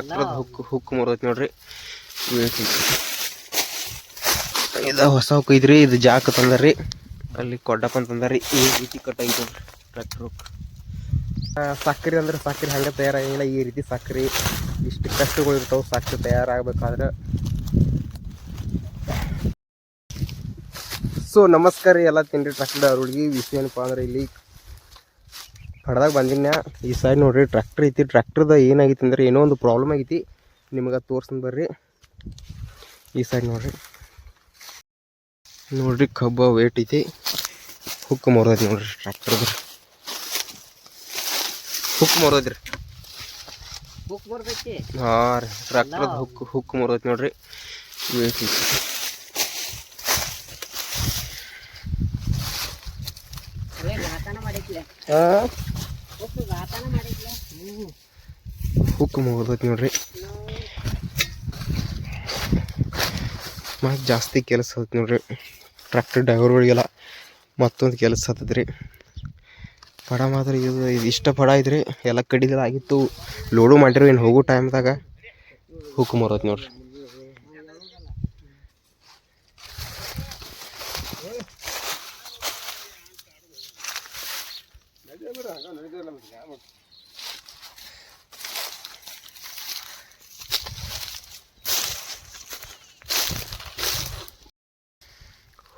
ಟ್ರ್ಯಾಕ್ಟರ್ದ hook hook ಮುರೈತಿ ನೋಡ್ರಿ. ಇದು ಹೊಸ ಹುಕ್ ಐತ್ರಿ ಇದು ಜಾಕ್ ತಂದರಿ ಅಲ್ಲಿ ಕೊಡ್ಡಪ್ಪ ಅಂತಂದಾರಿ ಈ ರೀತಿ ಕಟ್ ಐತಿ ಟ್ರ್ಯಾಕ್ಟರ್ ಹುಕ್. ಸಕ್ಕರೆ ಅಂದ್ರೆ ಸಕ್ಕರೆ ಹಂಗೆ ತಯಾರಾಗಿಲ್ಲ. ಈ ರೀತಿ ಸಕ್ಕರೆ ಇಷ್ಟು ಕಷ್ಟಗಳು ಇರ್ತಾವೆ ಸಕ್ಕರೆ ತಯಾರಾಗಬೇಕಾದ್ರೆ. ಸೊ ನಮಸ್ಕಾರ ಎಲ್ಲ ತಿಂಡಿ ಟ್ರ್ಯಾಕ್ಟರ್ ಅವ್ರಿಗೆ ವಿಷಯ ಏನಪ್ಪ ಅಂದ್ರೆ ಇಲ್ಲಿ ಪಡ್ದಾಗ ಬಂದಿನ ಈ ಸೈಡ್ ನೋಡ್ರಿ ಟ್ರ್ಯಾಕ್ಟರ್ ಐತಿ. ಟ್ರ್ಯಾಕ್ಟರ್ದ ಏನಾಗಿತ್ತು ಅಂದ್ರೆ ಏನೋ ಒಂದು ಪ್ರಾಬ್ಲಮ್ ಆಗೈತಿ. ನಿಮಗೆ ತೋರ್ಸ್ಕೊಂಡು ಬರ್ರಿ. ಈ ಸೈಡ್ ನೋಡ್ರಿ. ನೋಡ್ರಿ ಕಬ್ಬ ವೇಟ್ ಐತಿ. ಹುಕ್ ಮೊರದೈತಿ ನೋಡ್ರಿ ಟ್ರ್ಯಾಕ್ಟರ್ದು. ಹುಕ್ ಮರೋದ್ರಿ ರೀ ಹಾಂ ರೀ. ಟ್ರ್ಯಾಕ್ಟರ್ದ ಹುಕ್ ಹುಕ್ ಮೊರದೈತಿ ನೋಡ್ರಿ. ವೇಟ್ ಐತಿ. ಹಾಂ? ಬುಕ್ ಘಾತನ ಮಾಡಿಕ್ಲೆ ಹುಕ್ ಮುಗಿದೈತಿ ನೋಡ್ರಿ. ಮತ್ತು ಜಾಸ್ತಿ ಕೆಲಸ ಆಯ್ತು ನೋಡ್ರಿ. ಟ್ರ್ಯಾಕ್ಟರ್ ಡ್ರೈವರ್ಗಳಿಗೆಲ್ಲ ಮತ್ತೊಂದು ಕೆಲಸ ಹತ್ತದ್ರಿ ಪಡ ಮಾತ್ರ ಇದು ಇಷ್ಟ ಪಡ ಇದ್ರಿ. ಎಲ್ಲ ಕಡಿದೆಲ್ಲ ಆಗಿತ್ತು ಲೋಡು ಮಾಡಿರೋ ಏನು ಹೋಗೋ ಟೈಮ್ದಾಗ ಹುಕ್ಕು ಮರತ್ ನೋಡ್ರಿ.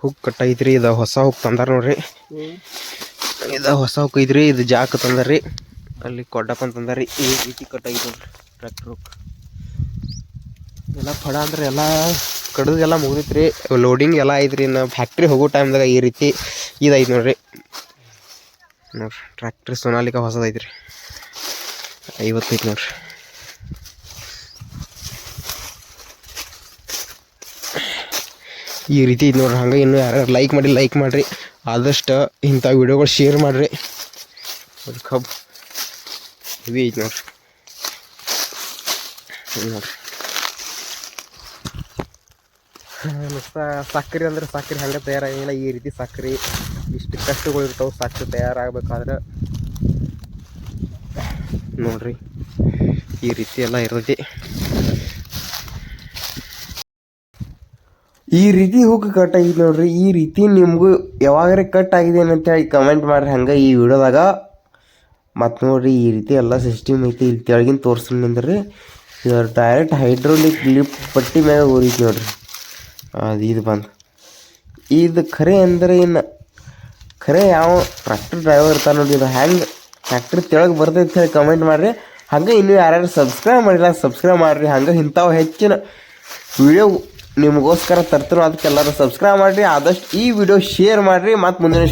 ಹುಕ್ ಐತ್ರಿ ಇದು ಹೊಸ ಹುಕ್ ತಂದಾರ ನೋಡ್ರಿ. ಇದು ಹೊಸ ಹುಕ್ ಐತ್ರಿ, ಇದು ಜಾಕ್ ತಂದಾರ್ರಿ. ಅಲ್ಲಿ ಕೊಡ್ಡಪ್ಪ ಅಂತಂದಾರ್ರಿ ಈ ರೀತಿ ಕಟ್ ಐತಿ ನೋಡ್ರಿ ಟ್ರ್ಯಾಕ್ಟರ್ ಹುಕ್. ಎಲ್ಲ ಫಡ ಅಂದ್ರೆ ಎಲ್ಲ ಕಡ್ದೆಲ್ಲ ಮುಗಿದೈತ್ರಿ. ಲೋಡಿಂಗ್ ಎಲ್ಲ ಐತ್ರಿ ನಾ ಫ್ಯಾಕ್ಟ್ರಿ ಹೋಗೋ ಟೈಮ್ದಾಗ ಈ ರೀತಿ ಇದೈತಿ ನೋಡ್ರಿ. ನೋಡ್ರಿ ಟ್ರ್ಯಾಕ್ಟ್ರಿ ಸೋನಾಲಿಕ ಹೊಸದೈತ್ರಿ. ಐವತ್ತೈತಿ ನೋಡ್ರಿ. ಈ ರೀತಿ ಐತಿ ನೋಡ್ರಿ, ಹಂಗೆ ಇನ್ನೂ ಯಾರು ಲೈಕ್ ಮಾಡಿ ಲೈಕ್ ಮಾಡಿರಿ. ಆದಷ್ಟು ಇಂಥ ವಿಡಿಯೋಗಳು ಶೇರ್ ಮಾಡಿರಿ. ಅದು ಕಬ್ ಹೆವಿ ಐತಿ ನೋಡ್ರಿ. ಇದು ನೋಡ್ರಿ. ಸಕ್ರೆ ಅಂದ್ರೆ ಸಕ್ರೆ ಹಂಗೆ ತಯಾರಾಗಿಲ್ಲ ಈ ರೀತಿ ಸಕ್ಕರೆ ಇಷ್ಟು ಕಷ್ಟಗಳು ಇರ್ತಾವೆ ಸಕ್ಕರೆ ತಯಾರಾಗಬೇಕಾದ್ರೆ. ನೋಡ್ರಿ, ಈ ರೀತಿ ಎಲ್ಲ ಇರ್ತೈತಿ. ಈ ರೀತಿ ಹುಕ್ ಕಟ್ ಆಗಿದೆ ನೋಡ್ರಿ. ಈ ರೀತಿ ನಿಮಗೂ ಯಾವಾಗಾರ ಕಟ್ ಆಗಿದೆ ಅಂತೇಳಿ ಕಮೆಂಟ್ ಮಾಡ್ರಿ. ಹಂಗೆ ಈ ವಿಡಿಯೋದಾಗ ಮತ್ತು ನೋಡ್ರಿ, ಈ ರೀತಿ ಎಲ್ಲ ಸಿಸ್ಟಮ್ ಐತಿ. ಇಲ್ಲಿ ಕೆಳಗಿನ ನಿಂದ್ರಿ. ಇದು ಡೈರೆಕ್ಟ್ ಹೈಡ್ರೋಲಿಕ್ ಲಿಫ್ಟ್ ಪಟ್ಟಿ ಮ್ಯಾಗ ಊರಿತಿ ನೋಡ್ರಿ. ಅದು ಇದು ಬಂದು. ಇದು ಖರೆ ಅಂದ್ರೆ ಇನ್ನು ಖರೆ ಯಾವ ಟ್ರ್ಯಾಕ್ಟರ್ ಡ್ರೈವರ್ ಇರ್ತಾನೆ ನೋಡಿ ಇದು ಹೆಂಗೆ ಟ್ರ್ಯಾಕ್ಟರ್ ತೆಳಗೆ ಬರ್ತೈತೆ ಹೇಳಿ ಕಮೆಂಟ್ ಮಾಡಿರಿ. ಹಂಗೆ ಇನ್ನೂ ಯಾರ್ಯಾರು ಸಬ್ಸ್ಕ್ರೈಬ್ ಮಾಡಿಲ್ಲ ಸಬ್ಸ್ಕ್ರೈಬ್ ಮಾಡಿರಿ. ಹಂಗೆ ಇಂಥವು ಹೆಚ್ಚಿನ ವಿಡಿಯೋ ನಿಮಗೋಸ್ಕರ ತರ್ತಿರೋ ಅದಕ್ಕೆಲ್ಲರೂ ಸಬ್ಸ್ಕ್ರೈಬ್ ಮಾಡಿರಿ ಆದಷ್ಟು ಈ ವಿಡಿಯೋ ಶೇರ್ ಮಾಡಿರಿ ಮತ್ತು ಮುಂದಿನ